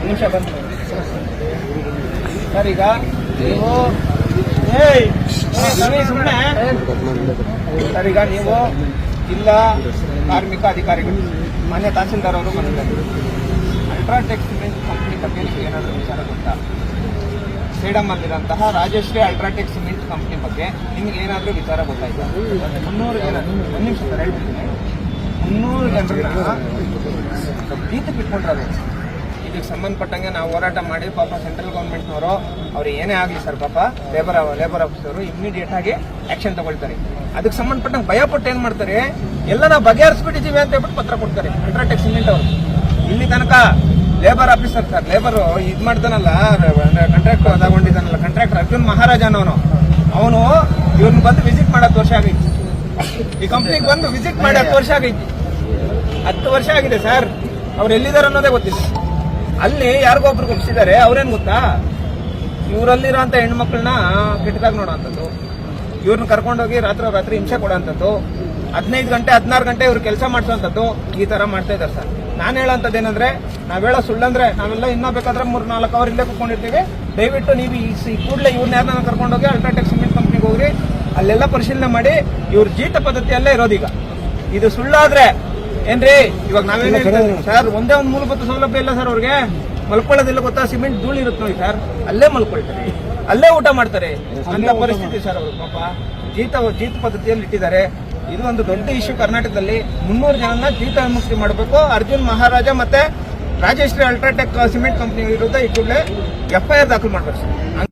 ನಿಮಿಷ ಬಂತು ಸರ್ ಈಗ ನೀವು ಏಯ್ ಸುಮ್ಮನೆ ಸರ್ ಈಗ ನೀವು ಜಿಲ್ಲಾ ಕಾರ್ಮಿಕ ಅಧಿಕಾರಿಗಳು ಮಾನ್ಯ ತಹಸೀಲ್ದಾರ್ ಅವರು ಬಂದಿದ್ದಾರೆ ಅಲ್ಟ್ರಾಟೆಕ್ ಸಿಮೆಂಟ್ ಕಂಪ್ನಿ ಬಗ್ಗೆ ನಿಮ್ಗೆ ಏನಾದರೂ ವಿಚಾರ ಗೊತ್ತಾ? ಸೇಡಮ್ ಅಲ್ಲಿರುವಂತಹ ರಾಜಶ್ರೀ ಅಲ್ಟ್ರಾಟೆಕ್ ಸಿಮೆಂಟ್ ಕಂಪ್ನಿ ಬಗ್ಗೆ ನಿಮ್ಗೆ ಏನಾದರೂ ವಿಚಾರ ಗೊತ್ತಾಯ್ತಾ? ಮುನ್ನೂರು ಜನ ಒಂದು ನಿಮಿಷ ಹೇಳ್ತೀನಿ. ಹೇಳ್ಬಿಡ್ತೀನಿ ಮುನ್ನೂರು ಜನರನ್ನ ಬೀತು ಬಿಟ್ಕೊಂಡ್ರೆ ಇದಕ್ಕೆ ಸಂಬಂಧಪಟ್ಟಂಗೆ ನಾವು ಹೋರಾಟ ಮಾಡಿ ಪಾಪ ಸೆಂಟ್ರಲ್ ಗೌರ್ಮೆಂಟ್ನವರು ಅವ್ರು ಏನೇ ಆಗಲಿ ಸರ್ ಪಾಪ ಲೇಬರ್ ಲೇಬರ್ ಆಫೀಸರು ಇಮಿಡಿಯೇಟ್ ಆಗಿ ಆಕ್ಷನ್ ತಗೊಳ್ತಾರೆ. ಅದಕ್ಕೆ ಸಂಬಂಧಪಟ್ಟಂಗೆ ಭಯಪಟ್ಟು ಏನು ಮಾಡ್ತಾರೆ? ಎಲ್ಲ ನಾವು ಬಗೆಹರಿಸ್ಬಿಟ್ಟಿದ್ದೀವಿ ಅಂತ ಹೇಳ್ಬಿಟ್ಟು ಪತ್ರ ಕೊಡ್ತಾರೆ ಅಲ್ಟ್ರಾಟೆಕ್ ಸಿಮೆಂಟ್ ಅವರು. ಇಲ್ಲಿ ತನಕ ಲೇಬರ್ ಆಫೀಸರ್ ಸರ್ ಲೇಬರು ಇದು ಮಾಡ್ತಾನಲ್ಲ ಕಾಂಟ್ರಾಕ್ಟ್ ತಗೊಂಡಿದ್ದಾನಲ್ಲ ಕಾಂಟ್ರಾಕ್ಟರ್ ಅರ್ಜುನ್ ಮಹಾರಾಜ ಅವನು. ಅವನು ಇವ್ರನ್ನ ಬಂದು ವಿಸಿಟ್ ಮಾಡೋ ವರ್ಷ ಆಗೈತಿ. ಈ ಕಂಪ್ನಿಗೆ ಬಂದು ವಿಸಿಟ್ ಮಾಡಿ ಹತ್ತು ವರ್ಷ ಆಗೈತಿ. ಹತ್ತು ವರ್ಷ ಆಗಿದೆ ಸರ್. ಅವ್ರು ಎಲ್ಲಿದ್ದಾರೆ ಅನ್ನೋದೇ ಗೊತ್ತಿಲ್ಲ. ಅಲ್ಲಿ ಯಾರಿಗೋ ಒಬ್ರು ಮುಗಿಸಿದ್ದಾರೆ ಅವ್ರೇನ್ ಗೊತ್ತಾ? ಇವರಲ್ಲಿರೋಂಥ ಹೆಣ್ಮಕ್ಳನ್ನ ಕೆಟ್ಟದಾಗ ನೋಡೋಂಥದ್ದು ಇವ್ರನ್ನ ಕರ್ಕೊಂಡೋಗಿ ರಾತ್ರಿ ರಾತ್ರಿ ಹಿಂಸೆ ಕೊಡೋಂಥದ್ದು ಹದಿನೈದು ಗಂಟೆ, ಹದಿನಾರು ಗಂಟೆ ಇವ್ರು ಕೆಲಸ ಮಾಡಿಸೋಂಥದ್ದು ಈ ತರ ಮಾಡ್ತಾ ಇದ್ದಾರೆ ಸರ್. ನಾನು ಹೇಳೋಂಥದ್ದು ಏನಂದ್ರೆ, ನಾವ್ ಹೇಳೋ ಸುಳ್ಳಂದ್ರೆ ನಾವೆಲ್ಲ ಇನ್ನೂ ಬೇಕಾದ್ರೆ ಮೂರು ನಾಲ್ಕು ಅವರ್ ಇಲ್ಲೇ ಕೂತ್ಕೊಂಡಿರ್ತೀವಿ. ದಯವಿಟ್ಟು ನೀವು ಈ ಕೂಡಲೇ ಇವ್ರನ್ನ ಯಾರನ್ನ ಕರ್ಕೊಂಡೋಗಿ ಅಲ್ಟ್ರಾಟೆಕ್ ಸಿಮೆಂಟ್ ಕಂಪ್ನಿಗೆ ಹೋಗ್ರಿ. ಅಲ್ಲೆಲ್ಲ ಪರಿಶೀಲನೆ ಮಾಡಿ, ಇವ್ರ ಜೀತ ಪದ್ಧತಿಯಲ್ಲೇ ಇರೋದೀಗ. ಇದು ಸುಳ್ಳಾದ್ರೆ ಏನ್ರಿ? ಇವಾಗ ನಾವೇನ್ ಸರ್ ಒಂದೇ ಒಂದು ಮೂಲಭೂತ ಸೌಲಭ್ಯ ಇಲ್ಲ ಸರ್ ಅವ್ರಿಗೆ. ಮಲ್ಕೊಳ್ಳೋದಿಲ್ಲ ಗೊತ್ತಾ? ಸಿಮೆಂಟ್ ಧೂಳು ಇರುತ್ತೆ ನೋಡಿ ಸರ್ ಅಲ್ಲೇ ಮಲ್ಕೊಳ್ತಾರೆ. ಅಲ್ಲೇ ಊಟ ಮಾಡ್ತಾರೆ. ಅಂತ ಪರಿಸ್ಥಿತಿ ಸರ್ ಅವರು ಪಾಪ. ಜೀತ ಜೀತ ಪದ್ಧತಿಯಲ್ಲಿ ಇಟ್ಟಿದ್ದಾರೆ. ಇದು ಒಂದು ದೊಡ್ಡ ಇಶ್ಯೂ ಕರ್ನಾಟಕದಲ್ಲಿ. ಮುನ್ನೂರು ಜನನ ಜೀತ ವಿಮುಕ್ತಿ ಮಾಡಬೇಕು. ಅರ್ಜುನ್ ಮಹಾರಾಜ ಮತ್ತೆ ರಾಜೇಶ್ವರಿ ಅಲ್ಟ್ರಾಟೆಕ್ ಸಿಮೆಂಟ್ ಕಂಪನಿ ವಿರುದ್ಧ ಈ ಕೂಡಲೇ ಎಫ್ಐಆರ್ ದಾಖಲು ಮಾಡಬೇಕು ಸರ್